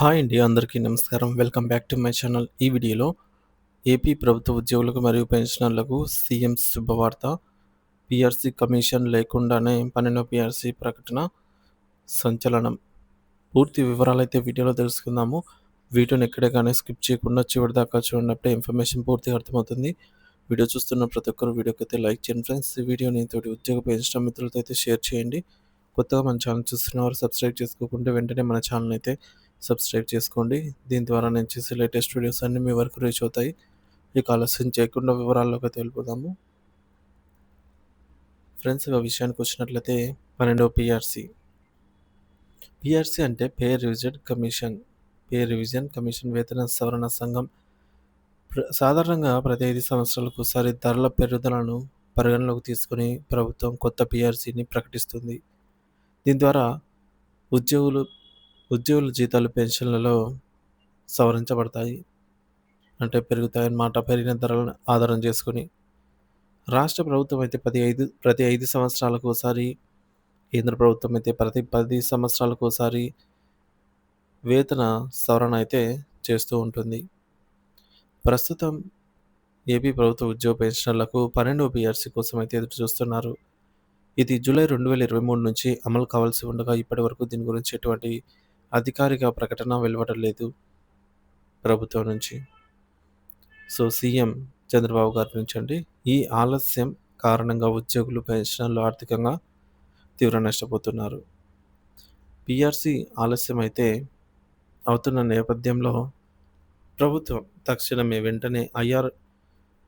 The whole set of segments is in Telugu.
హాయ్ అండి అందరికీ నమస్కారం. Welcome back to my channel. ఈ వీడియోలో ఏపీ ప్రభుత్వ ఉద్యోగులకు మరియు పెన్షనర్లకు సీఎం శుభవార్త. పిఆర్సీ కమిషన్ లేకుండానే పన్నెండో పిఆర్సీ ప్రకటన సంచలనం. పూర్తి వివరాలు అయితే వీడియోలో తెలుసుకుందాము. వీడియోని ఎక్కడే కానీ స్కిప్ చేయకుండా చివరి దాకా చూడనప్పుడే ఇన్ఫర్మేషన్ పూర్తిగా అర్థమవుతుంది. వీడియో చూస్తున్న ప్రతి ఒక్కరు వీడియోకి అయితే లైక్ చేయండి ఫ్రెండ్స్. ఈ వీడియోని తోటి ఉద్యోగ పెన్షన్ మిత్రులతో అయితే షేర్ చేయండి. కొత్తగా మన ఛానల్ చూస్తున్న వారు సబ్స్క్రైబ్ చేసుకోకుంటే వెంటనే మన ఛానల్ అయితే సబ్స్క్రైబ్ చేసుకోండి. దీని ద్వారా నేను చేసే లేటెస్ట్ వీడియోస్ అన్నీ మీ వరకు రీచ్ అవుతాయి. ఇక ఆలస్యం చేయకుండా వివరాల్లోకి వెళ్ళిపోదాము. ఫ్రెండ్స్ ఇక విషయానికి వచ్చినట్లయితే పన్నెండవ పిఆర్సి పిఆర్సి అంటే pay revision commission pay revision commission వేతన సవరణ సంఘం ప్ర- సాధారణంగా ప్రతి ఐదు సంవత్సరాలకు ఒకసారి ధరల పెరుగుదలను పరిగణలోకి తీసుకుని ప్రభుత్వం కొత్త పిఆర్సీని ప్రకటిస్తుంది. దీని ద్వారా ఉద్యోగులు ఉద్యోగుల జీతాలు పెన్షన్లలో సవరించబడతాయి. అంటే పెరుగుతాయన్నమాట పెరిగిన ధరలను ఆధారం చేసుకుని. రాష్ట్ర ప్రభుత్వం అయితే పది ఐదు ప్రతి ఐదు సంవత్సరాలకు ఒకసారి కేంద్ర ప్రభుత్వం అయితే ప్రతి పది సంవత్సరాలకు ఒకసారి వేతన సవరణ అయితే చేస్తూ ఉంటుంది. ప్రస్తుతం ఏపీ ప్రభుత్వ ఉద్యోగ పెన్షనర్లకు పన్నెండు పిఆర్సీ కోసం అయితే ఎదురు చూస్తున్నారు. ఇది జూలై రెండు వేల ఇరవై మూడు నుంచి అమలు కావాల్సి ఉండగా ఇప్పటి వరకు దీని గురించి ఎటువంటి అధికారిక ప్రకటన వెలువడలేదు ప్రభుత్వం నుంచి. సో సీఎం చంద్రబాబు గారి నుంచి అండి ఈ ఆలస్యం కారణంగా ఉద్యోగులు పెన్షన్లు ఆర్థికంగా తీవ్ర నష్టపోతున్నారు. పిఆర్సీ ఆలస్యం అయితే అవుతున్న నేపథ్యంలో ప్రభుత్వం తక్షణమే వెంటనే ఐఆర్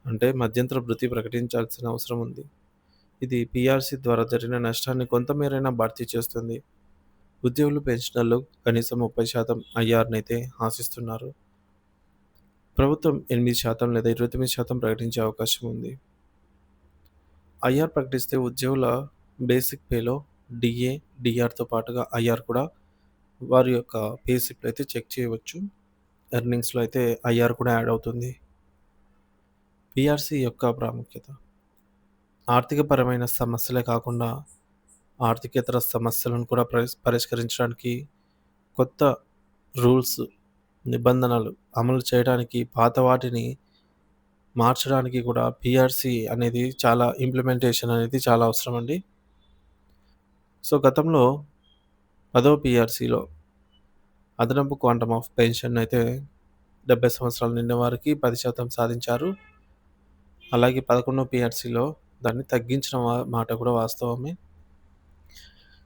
అంటే మధ్యంతర వృత్తి ప్రకటించాల్సిన అవసరం ఉంది. ఇది పిఆర్సీ ద్వారా జరిగిన నష్టాన్ని కొంతమేరైనా భర్తీ చేస్తుంది. ఉద్యోగులు పెన్షనర్లు కనీసం ముప్పై శాతం ఐఆర్ని అయితే ఆశిస్తున్నారు. ప్రభుత్వం ఎనిమిది శాతం లేదా ఇరవై తొమ్మిది శాతం ప్రకటించే అవకాశం ఉంది. ఐఆర్ ప్రకటిస్తే ఉద్యోగుల బేసిక్ పేలో డిఏ డిఆర్తో పాటుగా ఐఆర్ కూడా వారి యొక్క పే అయితే చెక్ చేయవచ్చు. ఎర్నింగ్స్లో అయితే ఐఆర్ కూడా యాడ్ అవుతుంది. పిఆర్సీ యొక్క ప్రాముఖ్యత. ఆర్థికపరమైన సమస్యలే కాకుండా ఆర్థికేతర సమస్యలను కూడా పరిష్కరించడానికి కొత్త రూల్స్ నిబంధనలు అమలు చేయడానికి పాత వాటిని మార్చడానికి కూడా పిఆర్సి అనేది చాలా ఇంప్లిమెంటేషన్ అనేది చాలా అవసరం అండి. సో గతంలో పదో పిఆర్సిలో అదనపు క్వాంటమ్ ఆఫ్ పెన్షన్ అయితే డెబ్బై సంవత్సరాలు నిండిన వారికి పది శాతం సాధించారు. అలాగే పదకొండో పిఆర్సిలో దాన్ని తగ్గించిన మాట కూడా వాస్తవమే.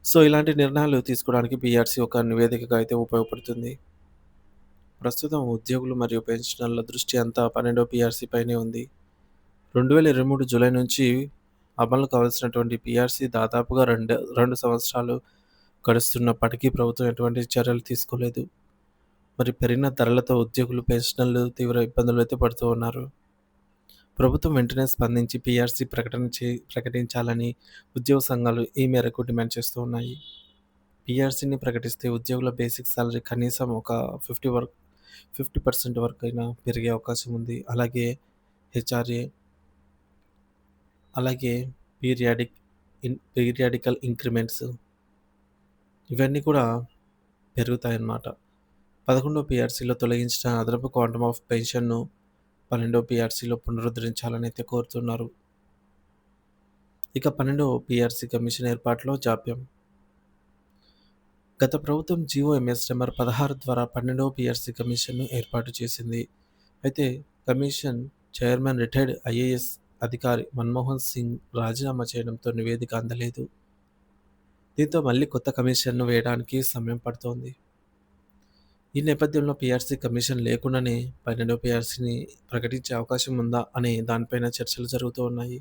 సో ఇలాంటి నిర్ణయాలు తీసుకోవడానికి పిఆర్సీ ఒక నివేదికగా అయితే ఉపయోగపడుతుంది. ప్రస్తుతం ఉద్యోగులు మరియు పెన్షనర్ల దృష్టి అంతా పన్నెండో పిఆర్సీ పైనే ఉంది. రెండు వేల ఇరవై మూడు జూలై నుంచి అమలు కావాల్సినటువంటి పిఆర్సీ దాదాపుగా రెండు రెండు సంవత్సరాలు గడుస్తున్నప్పటికీ ప్రభుత్వం ఎటువంటి చర్యలు తీసుకోలేదు. మరి పెరిగిన ధరలతో ఉద్యోగులు పెన్షనర్లు తీవ్ర ఇబ్బందులు అయితే పడుతూ ఉన్నారు. ప్రభుత్వం వెంటనే స్పందించి పీఆర్సీ ప్రకటన చే ప్రకటించాలని ఉద్యోగ సంఘాలు ఈ మేరకు డిమాండ్ చేస్తూ ఉన్నాయి. పీఆర్సీని ప్రకటిస్తే ఉద్యోగుల బేసిక్ సాలరీ కనీసం ఒక ఫిఫ్టీ వరకు ఫిఫ్టీ పర్సెంట్ వరకు అయినా పెరిగే అవకాశం ఉంది. అలాగే హెచ్ఆర్ఏ అలాగే పీరియాడిక్ ఇన్ పీరియాడికల్ ఇంక్రిమెంట్స్ ఇవన్నీ కూడా పెరుగుతాయన్నమాట. పదకొండో పీఆర్సీలో తొలగించిన అదనపు క్వాంటమ్ ఆఫ్ పెన్షన్ను పన్నెండో పీఆర్సీలో పునరుద్ధరించాలని అయితే కోరుతున్నారు. ఇక పన్నెండో పీఆర్సీ కమిషన్ ఏర్పాటులో జాప్యం. గత ప్రభుత్వం జీవో ఎంఎస్ నెంబర్ పదహారు ద్వారా పన్నెండవ పీఆర్సీ కమిషన్ను ఏర్పాటు చేసింది. అయితే కమిషన్ చైర్మన్ రిటైర్డ్ ఐఏఎస్ అధికారి మన్మోహన్ సింగ్ రాజీనామా చేయడంతో నివేదిక అందలేదు. దీంతో మళ్ళీ కొత్త కమిషన్ను వేయడానికి సమయం పడుతోంది. ఈ నేపథ్యంలో పీఆర్సీ కమిషన్ లేకుండానే పన్నెండో పీఆర్సీని ప్రకటించే అవకాశం ఉందా అనే దానిపైన చర్చలు జరుగుతూ ఉన్నాయి.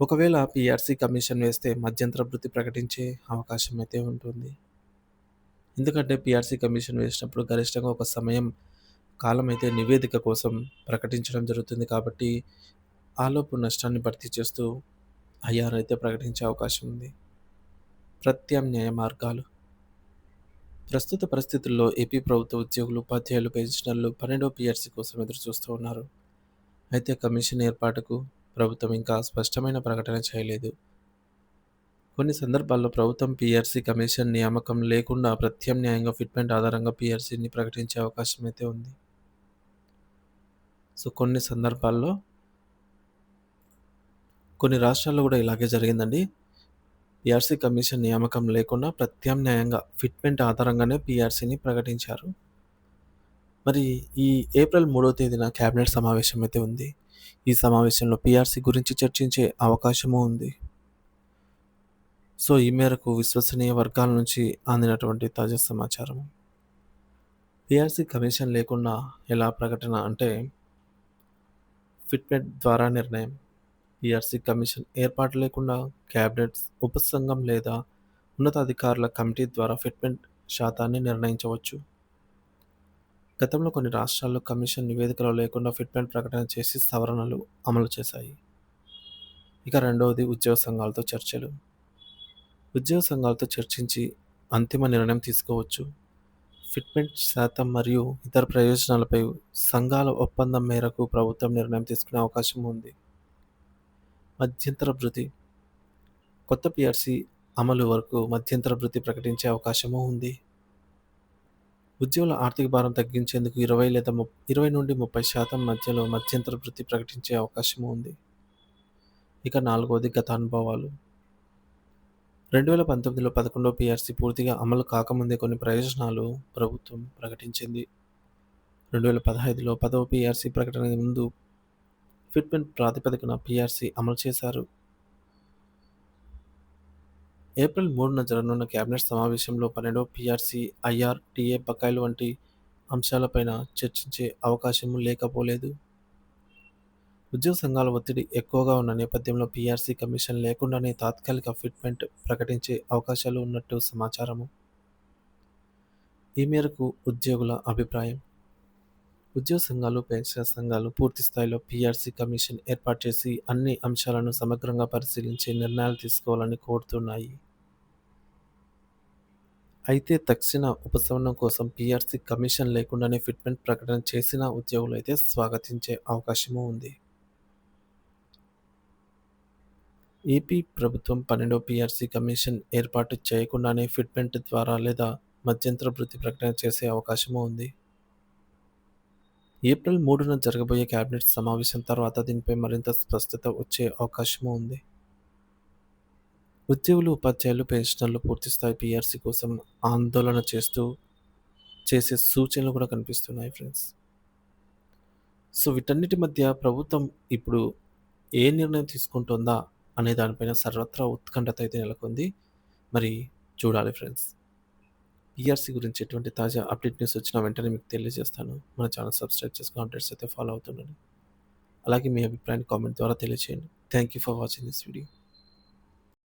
ఒకవేళ పిఆర్సీ కమిషన్ వేస్తే మధ్యంతర వృత్తి ప్రకటించే అవకాశం అయితే ఉంటుంది. ఎందుకంటే పీఆర్సీ కమిషన్ వేసినప్పుడు గరిష్టంగా ఒక సమయం కాలం అయితే నివేదిక కోసం ప్రకటించడం జరుగుతుంది కాబట్టి ఆలోపు నష్టాన్ని భర్తీ చేస్తూ ఐఆర్ అయితే ప్రకటించే అవకాశం ఉంది. ప్రత్యామ్నాయ మార్గాలు ప్రస్తుత పరిస్థితుల్లో ఏపీ ప్రభుత్వ ఉద్యోగులు ఉపాధ్యాయులు పెన్షనర్లు పన్నెండో పిఆర్సీ కోసం ఎదురు చూస్తూ ఉన్నారు. అయితే కమిషన్ ఏర్పాటుకు ప్రభుత్వం ఇంకా స్పష్టమైన ప్రకటన చేయలేదు. కొన్ని సందర్భాల్లో ప్రభుత్వం పిఆర్సీ కమిషన్ నియామకం లేకుండా ప్రత్యామ్నాయంగా ఫిట్మెంట్ ఆధారంగా పిఆర్సీని ప్రకటించే అవకాశం అయితే ఉంది. సో కొన్ని సందర్భాల్లో కొన్ని రాష్ట్రాల్లో కూడా ఇలాగే జరిగిందండి. పీఆర్సీ కమిషన్ నియామకం లేకుండా ప్రత్యామ్నాయంగా ఫిట్మెంట్ ఆధారంగానే పీఆర్సీని ప్రకటించారు. మరి ఈ ఏప్రిల్ మూడవ తేదీన క్యాబినెట్ సమావేశం అయితే ఉంది. ఈ సమావేశంలో పీఆర్సీ గురించి చర్చించే అవకాశము ఉంది. సో ఈ మేరకు విశ్వసనీయ వర్గాల నుంచి అందినటువంటి తాజా సమాచారం పిఆర్సీ కమిషన్ లేకుండా ఎలా ప్రకటన అంటే ఫిట్మెంట్ ద్వారా నిర్ణయం ఈఆర్సీ కమిషన్ ఏర్పాటు లేకుండా క్యాబినెట్ ఉపసంఘం లేదా ఉన్నతాధికారుల కమిటీ ద్వారా ఫిట్మెంట్ శాతాన్ని నిర్ణయించవచ్చు. గతంలో కొన్ని రాష్ట్రాల్లో కమిషన్ నివేదికలో లేకుండా ఫిట్మెంట్ ప్రకటన చేసి సవరణలు అమలు చేశాయి. ఇక రెండవది ఉద్యోగ సంఘాలతో చర్చలు. ఉద్యోగ సంఘాలతో చర్చించి అంతిమ నిర్ణయం తీసుకోవచ్చు. ఫిట్మెంట్ శాతం మరియు ఇతర ప్రయోజనాలపై సంఘాల ఒప్పందం మేరకు ప్రభుత్వం నిర్ణయం తీసుకునే అవకాశం ఉంది. మధ్యంతర భృతి కొత్త పిఆర్సీ అమలు వరకు మధ్యంతర భృతి ప్రకటించే అవకాశము ఉంది. ఉద్యోగుల ఆర్థిక భారం తగ్గించేందుకు ఇరవై లేదా ము ఇరవై నుండి ముప్పై శాతం మధ్యలో మధ్యంతర భృతి ప్రకటించే అవకాశము ఉంది. ఇక నాలుగవది గత అనుభవాలు రెండు వేల పంతొమ్మిదిలో పదకొండవ పిఆర్సీ పూర్తిగా అమలు కాకముందే కొన్ని ప్రయోజనాలు ప్రభుత్వం ప్రకటించింది. రెండు వేల పదహైదులో పదవ పిఆర్సీ ప్రకటన ముందు ఫిట్మెంట్ ప్రాతిపదికన పీఆర్సీ అమలు చేశారు. ఏప్రిల్ మూడున జరగనున్న కేబినెట్ సమావేశంలో పన్నెండవ పీఆర్సీ ఐఆర్ టీఏ బకాయిలు వంటి అంశాలపైన చర్చించే అవకాశము లేకపోలేదు. ఉద్యోగ సంఘాల ఒత్తిడి ఎక్కువగా ఉన్న నేపథ్యంలో పీఆర్సీ కమిషన్ లేకుండానే తాత్కాలిక ఫిట్మెంట్ ప్రకటించే అవకాశాలు ఉన్నట్టు సమాచారము. ఈ మేరకు ఉద్యోగుల అభిప్రాయం. ఉద్యోగ సంఘాలు పెన్షన్ సంఘాలు పూర్తి స్థాయిలో పీఆర్సీ కమిషన్ ఏర్పాటు చేసి అన్ని అంశాలను సమగ్రంగా పరిశీలించి నిర్ణయాలు తీసుకోవాలని కోరుతున్నాయి. అయితే తక్షణ ఉపశమనం కోసం పీఆర్సీ కమిషన్ లేకుండానే ఫిట్మెంట్ ప్రకటన చేసిన ఉద్యోగులు అయితే స్వాగతించే అవకాశము ఉంది. ఏపీ ప్రభుత్వం పన్నెండో పీఆర్సీ కమిషన్ ఏర్పాటు చేయకుండానే ఫిట్మెంట్ ద్వారా లేదా మధ్యంతర వృత్తి ప్రకటన చేసే అవకాశము ఉంది. ఏప్రిల్ మూడున జరగబోయే కేబినెట్ సమావేశం తర్వాత దీనిపై మరింత స్పష్టత వచ్చే అవకాశము ఉంది. ఉద్యోగులు ఉపాధ్యాయులు పెన్షనర్లు పూర్తిస్థాయి పీఆర్సీ కోసం ఆందోళన చేస్తూ చేసే సూచనలు కూడా కనిపిస్తున్నాయి ఫ్రెండ్స్. సో వీటన్నిటి మధ్య ప్రభుత్వం ఇప్పుడు ఏ నిర్ణయం తీసుకుంటుందా అనే దానిపైన సర్వత్రా ఉత్కంఠత అయితే నెలకొంది. మరి చూడాలి ఫ్రెండ్స్. పిఆర్సీ గురించి ఎటువంటి తాజా అప్డేట్ న్యూస్ వచ్చినా వెంటనే మీకు తెలియజేస్తాను. మన ఛానల్ సబ్స్క్రైబ్ చేసుకుని అప్డేట్స్ అయితే ఫాలో అవుతుండండి. అలాగే మీ అభిప్రాయాన్ని కామెంట్ ద్వారా తెలియజేయండి thank you for watching this video.